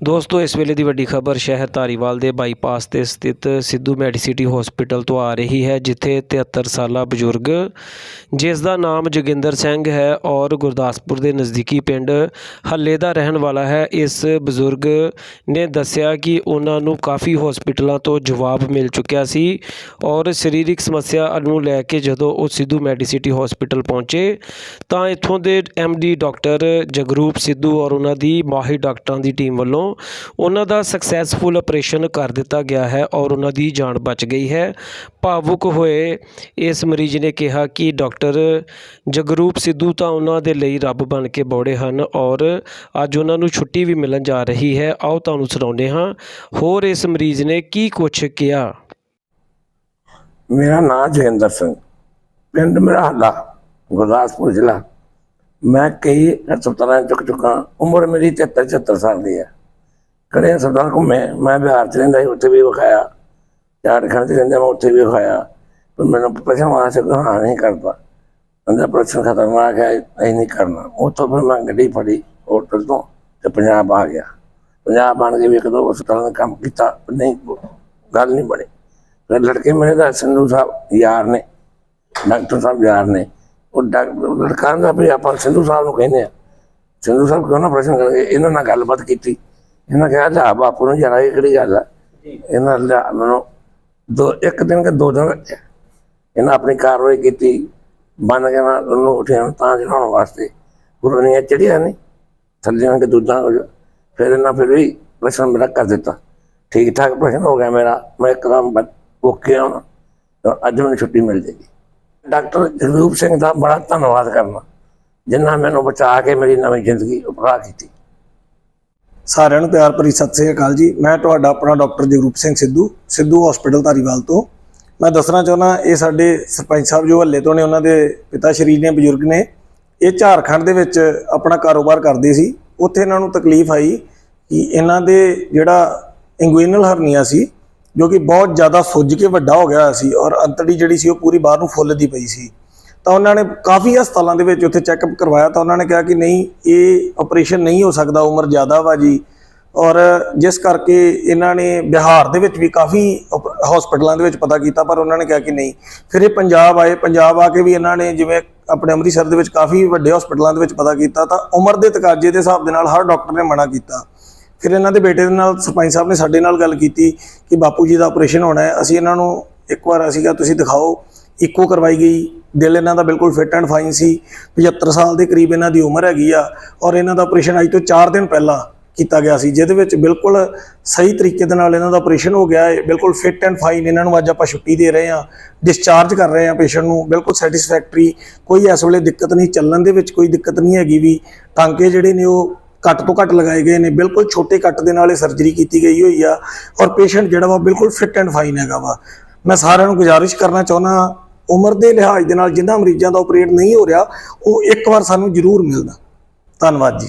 ਦੋਸਤੋ, ਇਸ ਵੇਲੇ ਦੀ ਵੱਡੀ ਖਬਰ ਸ਼ਹਿਰ ਧਾਰੀਵਾਲ ਦੇ ਬਾਈਪਾਸ ਤੇ ਸਥਿਤ ਸਿੱਧੂ ਮੈਡੀਸਿਟੀ ਹਸਪੀਟਲ ਤੋਂ ਆ ਰਹੀ ਹੈ, ਜਿੱਥੇ 73 ਸਾਲਾ ਬਜ਼ੁਰਗ, ਜਿਸ ਦਾ ਨਾਮ ਜੋਗਿੰਦਰ ਸਿੰਘ ਹੈ ਔਰ ਗੁਰਦਾਸਪੁਰ ਦੇ ਨਜ਼ਦੀਕੀ ਪਿੰਡ ਹੱਲੇ ਦਾ ਰਹਿਣ ਵਾਲਾ ਹੈ, ਇਸ ਬਜ਼ੁਰਗ ਨੇ ਦੱਸਿਆ ਕਿ ਉਹਨਾਂ ਨੂੰ ਕਾਫੀ ਹਸਪੀਟਲਾਂ ਤੋਂ ਜਵਾਬ ਮਿਲ ਚੁੱਕਿਆ ਸੀ ਔਰ ਸਰੀਰਕ ਸਮੱਸਿਆ ਨੂੰ ਲੈ ਕੇ ਜਦੋਂ ਉਹ ਸਿੱਧੂ ਮੈਡੀਸਿਟੀ ਹਸਪੀਟਲ ਪਹੁੰਚੇ, ਤਾਂ ਇੱਥੋਂ ਦੇ ਡੀ ਡਾਕਟਰ ਜਗਰੂਪ ਸਿੱਧੂ ਔਰ ਉਹਨਾਂ ਦੀ ਮਾਹਿਰ ਡਾਕਟਰਾਂ ਦੀ ਟੀਮ ਵੱਲੋਂ ਉਹਨਾਂ ਦਾ ਸਕਸੈਸਫੁਲ ਆਪਰੇਸ਼ਨ ਕਰ ਦਿੱਤਾ ਗਿਆ ਹੈ ਔਰ ਉਹਨਾਂ ਦੀ ਜਾਨ ਬਚ ਗਈ ਹੈ। ਭਾਵੁਕ ਹੋਏ ਇਸ ਮਰੀਜ਼ ਨੇ ਕਿਹਾ ਕਿ ਡਾਕਟਰ ਜਗਰੂਪ ਸਿੱਧੂ ਤਾਂ ਉਹਨਾਂ ਦੇ ਲਈ ਰੱਬ ਬਣ ਕੇ ਬੌੜੇ ਹਨ ਔਰ ਅੱਜ ਉਹਨਾਂ ਨੂੰ ਛੁੱਟੀ ਵੀ ਮਿਲਣ ਜਾ ਰਹੀ ਹੈ। ਆਓ ਤੁਹਾਨੂੰ ਸੁਣਾਉਂਦੇ ਹਾਂ। ਹੋਰ ਇਸ ਮਰੀਜ਼ ਨੇ ਕੀ ਕੁਛ ਕਿਹਾ? ਮੇਰਾ ਨਾਮ ਜੋਗਿੰਦਰ ਸਿੰਘ। ਪਿੰਡ ਮੇਰਾ ਗੁਰਦਾਸਪੁਰ ਜ਼ਿਲ੍ਹਾ। ਮੈਂ ਕਈ ਹਸਪਤਾਲਾਂ ਚੁੱਕ ਚੁੱਕਾ। ਉਮਰ ਮੇਰੀ 73 74 ਸਾਲ ਦੀ ਹੈ। ਕੜੇ ਹਸਪਤਾਲ ਘੁੰਮੇ ਮੈਂ ਬਿਹਾਰ 'ਚ ਰਹਿੰਦਾ ਸੀ, ਉੱਥੇ ਵੀ ਵਿਖਾਇਆ। ਝਾਰਖੰਡ 'ਚ ਰਹਿੰਦਾ ਮੈਂ, ਉੱਥੇ ਵੀ ਵਿਖਾਇਆ। ਪਰ ਮੈਨੂੰ ਪ੍ਰਸ਼ਨ ਵਾਸਤੇ ਸੇ ਹਾਂ ਨਹੀਂ ਕਰਦਾ। ਅੰਦਰ ਪ੍ਰਸ਼ਨ ਖਤਰਨਾਕ ਹੈ ਇਹ ਨਹੀਂ ਕਰਨਾ। ਉੱਥੋਂ ਫਿਰ ਮੈਂ ਗੱਡੀ ਫੜੀ ਹੋਟਲ ਤੋਂ ਤੇ ਪੰਜਾਬ ਆ ਗਿਆ। ਪੰਜਾਬ ਆਣ ਕੇ ਵੀ ਇੱਕ ਦੋ ਹਸਪਤਾਲਾਂ ਦਾ ਕੰਮ ਕੀਤਾ ਨਹੀਂ, ਗੱਲ ਨਹੀਂ ਬਣੀ। ਫਿਰ ਲੜਕੇ ਮੇਰੇ ਦਾ ਸੰਧੂ ਸਾਹਿਬ ਯਾਰ ਨੇ, ਡਾਕਟਰ ਸਾਹਿਬ ਯਾਰ ਨੇ। ਉਹ ਡਾਕਟਰ, ਲੜਕਾਂ ਦਾ ਵੀ ਆਪਾਂ ਸੰਧੂ ਸਾਹਿਬ ਨੂੰ ਕਹਿੰਦੇ ਆ। ਸੰਧੂ ਸਾਹਿਬ ਕਿਉਂ ਨਾ ਪ੍ਰਸ਼ਨ ਕਰਕੇ ਇਹਨਾਂ ਨਾਲ ਗੱਲਬਾਤ ਕੀਤੀ। ਇਹਨਾਂ ਕਿਹਾ ਲਿਆ ਬਾਪੂ ਨੂੰ ਜਰਾ ਇਹ ਕਿਹੜੀ ਗੱਲ ਆ? ਇਹਨਾਂ ਲਿਆ ਮੈਨੂੰ ਦੋ ਇੱਕ ਦਿਨ ਕੇ ਦੋ ਦਿਨ ਰੱਖਿਆ ਇਹਨਾਂ ਆਪਣੀ ਕਾਰਵਾਈ ਕੀਤੀ ਬੰਨ ਕੇ ਨਾ ਉਹਨੂੰ ਉਠਿਆ ਤਾਂ ਜਲਾਉਣ ਵਾਸਤੇ। ਗੁਰੂ ਨੇ ਚੜਿਆ ਨਹੀਂ ਥੱਲੇ ਕੇ ਦੁੱਧਾਂ ਫਿਰ ਇਹਨਾਂ ਫਿਰ ਵੀ ਪ੍ਰਸ਼ਨ ਮੇਰਾ ਕਰ ਦਿੱਤਾ। ਠੀਕ ਠਾਕ ਪ੍ਰਸ਼ਨ ਹੋ ਗਿਆ ਮੇਰਾ ਮੈਂ ਇੱਕਦਮ ਓਕੇ ਹਾਂ। ਅੱਜ ਮੈਨੂੰ ਛੁੱਟੀ ਮਿਲ ਜੇਗੀ। ਡਾਕਟਰ ਜਗਰੂਪ ਸਿੰਘ ਦਾ ਬੜਾ ਧੰਨਵਾਦ ਕਰਨਾ ਜਿਨ੍ਹਾਂ ਮੈਨੂੰ ਬਚਾ ਕੇ ਮੇਰੀ ਨਵੀਂ ਜ਼ਿੰਦਗੀ ਉਪਰਾ ਕੀਤੀ। ਸਾਰਿਆਂ ਨੂੰ ਪਿਆਰ ਭਰੀ ਸਤਿ ਸ੍ਰੀ ਅਕਾਲ ਜੀ। ਮੈਂ ਤੁਹਾਡਾ ਆਪਣਾ ਡਾਕਟਰ ਜਗਰੂਪ ਸਿੰਘ ਸਿੱਧੂ ਸਿੱਧੂ ਹਸਪੀਟਲ ਧਾਰੀਵਾਲ ਤੋਂ। ਮੈਂ ਦੱਸਣਾ ਚਾਹੁੰਦਾ, ਇਹ ਸਾਡੇ ਸਰਪੰਚ ਸਾਹਿਬ ਜੋ ਹੱਲੇ ਤੋਂ ਨੇ, ਉਹਨਾਂ ਦੇ ਪਿਤਾ ਸ਼੍ਰੀ ਨੇ, ਬਜ਼ੁਰਗ ਨੇ, ਇਹ ਝਾਰਖੰਡ ਦੇ ਵਿੱਚ ਆਪਣਾ ਕਾਰੋਬਾਰ ਕਰਦੇ ਸੀ। ਉੱਥੇ ਇਹਨਾਂ ਨੂੰ ਤਕਲੀਫ ਆਈ ਕਿ ਇਹਨਾਂ ਦੇ ਜਿਹੜਾ ਇੰਗੁਇਨਲ ਹਰਨੀਆ ਸੀ, ਜੋ ਕਿ ਬਹੁਤ ਜ਼ਿਆਦਾ ਸੁੱਜ ਕੇ ਵੱਡਾ ਹੋ ਗਿਆ ਹੋਇਆ ਸੀ ਔਰ ਅੰਤੜੀ ਜਿਹੜੀ ਸੀ, ਉਹ ਪੂਰੀ ਬਾਹਰ ਨੂੰ ਫੁੱਲਦੀ ਪਈ ਸੀ। ਤਾਂ ਉਹਨਾਂ ਨੇ ਕਾਫੀ ਹਸਪਤਾਲਾਂ ਦੇ ਵਿੱਚ ਉੱਥੇ ਚੈੱਕਅਪ ਕਰਵਾਇਆ, ਤਾਂ ਉਹਨਾਂ ਨੇ ਕਿਹਾ ਕਿ ਨਹੀਂ, ਇਹ ਆਪਰੇਸ਼ਨ ਨਹੀਂ ਹੋ ਸਕਦਾ, ਉਮਰ ਜ਼ਿਆਦਾ ਵਾ ਜੀ। ਔਰ ਜਿਸ ਕਰਕੇ ਇਹਨਾਂ ਨੇ ਬਿਹਾਰ ਦੇ ਵਿੱਚ ਵੀ ਕਾਫੀ ਹਸਪਤਾਲਾਂ ਦੇ ਵਿੱਚ ਪਤਾ ਕੀਤਾ, ਪਰ ਉਹਨਾਂ ਨੇ ਕਿਹਾ ਕਿ ਨਹੀਂ। ਫਿਰ ਇਹ ਪੰਜਾਬ ਆਏ, ਪੰਜਾਬ ਆ ਕੇ ਵੀ ਇਹਨਾਂ ਨੇ ਜਿਵੇਂ ਆਪਣੇ ਅੰਮ੍ਰਿਤਸਰ ਦੇ ਵਿੱਚ ਕਾਫੀ ਵੱਡੇ ਹਸਪਤਾਲਾਂ ਦੇ ਵਿੱਚ ਪਤਾ ਕੀਤਾ, ਤਾਂ ਉਮਰ ਦੇ ਤਕਾਜ਼ੇ ਦੇ ਹਿਸਾਬ ਦੇ ਨਾਲ ਹਰ ਡਾਕਟਰ ਨੇ ਮਨਾ ਕੀਤਾ। ਫਿਰ ਇਹਨਾਂ ਦੇ ਬੇਟੇ ਦੇ ਨਾਲ ਸਰਪੰਚ ਸਾਹਿਬ ਨੇ ਸਾਡੇ ਨਾਲ ਗੱਲ ਕੀਤੀ ਕਿ ਬਾਪੂ ਜੀ ਦਾ ਆਪਰੇਸ਼ਨ ਹੋਣਾ ਹੈ, ਅਸੀਂ ਇਹਨਾਂ ਨੂੰ ਇੱਕ ਵਾਰ ਅਸੀਂ ਕਿਹਾ, ਤੁਸੀਂ ਦਿਖਾਓ ਇੱਕੋ ਕਰਵਾਈ ਗਈ। ਦਿਲ ਇਹਨਾਂ ਦਾ ਬਿਲਕੁਲ ਫਿਟ ਐਂਡ ਫਾਈਨ ਸੀ। 75 ਸਾਲ ਦੇ ਕਰੀਬ ਇਹਨਾਂ ਦੀ ਉਮਰ ਹੈਗੀ ਆ ਔਰ ਇਹਨਾਂ ਦਾ ਆਪਰੇਸ਼ਨ ਅੱਜ ਤੋਂ 4 ਦਿਨ ਪਹਿਲਾਂ ਕੀਤਾ ਗਿਆ ਸੀ, ਜਿਹਦੇ ਵਿੱਚ ਬਿਲਕੁਲ ਸਹੀ ਤਰੀਕੇ ਦੇ ਨਾਲ ਇਹਨਾਂ ਦਾ ਆਪਰੇਸ਼ਨ ਹੋ ਗਿਆ ਹੈ ਬਿਲਕੁਲ ਫਿਟ ਐਂਡ ਫਾਈਨ ਇਹਨਾਂ ਨੂੰ ਅੱਜ ਆਪਾਂ ਛੁੱਟੀ ਦੇ ਰਹੇ ਹਾਂ। ਡਿਸਚਾਰਜ ਕਰ ਰਹੇ ਹਾਂ ਪੇਸ਼ੈਂਟ ਨੂੰ। ਬਿਲਕੁਲ ਸੈਟੀਸਫੈਕਟਰੀ ਕੋਈ ਇਸ ਵੇਲੇ ਦਿੱਕਤ ਨਹੀਂ, ਚੱਲਣ ਦੇ ਵਿੱਚ ਕੋਈ ਦਿੱਕਤ ਨਹੀਂ ਹੈਗੀ ਵੀ। ਟਾਂਕੇ ਜਿਹੜੇ ਨੇ ਉਹ ਘੱਟ ਤੋਂ ਘੱਟ ਲਗਾਏ ਗਏ ਨੇ। ਬਿਲਕੁਲ ਛੋਟੇ ਕੱਟ ਦੇ ਨਾਲ ਇਹ ਸਰਜਰੀ ਕੀਤੀ ਗਈ ਹੋਈ ਆ। ਔਰ ਪੇਸ਼ੈਂਟ ਜਿਹੜਾ ਵਾ ਬਿਲਕੁਲ ਫਿਟ ਐਂਡ ਫਾਈਨ ਹੈਗਾ ਵਾ। ਮੈਂ ਸਾਰਿਆਂ ਨੂੰ ਗੁਜ਼ਾਰਿਸ਼ ਕਰਨਾ ਚਾਹੁੰਦਾ ਉਮਰ ਦੇ ਲਿਹਾਜ਼ ਦੇ ਨਾਲ ਜਿਨ੍ਹਾਂ ਮਰੀਜ਼ਾਂ ਦਾ ਆਪਰੇਟ ਨਹੀਂ ਹੋ ਰਿਹਾ, ਉਹ ਇੱਕ ਵਾਰ ਸਾਨੂੰ ਜ਼ਰੂਰ ਮਿਲਦਾ ਧੰਨਵਾਦ ਜੀ।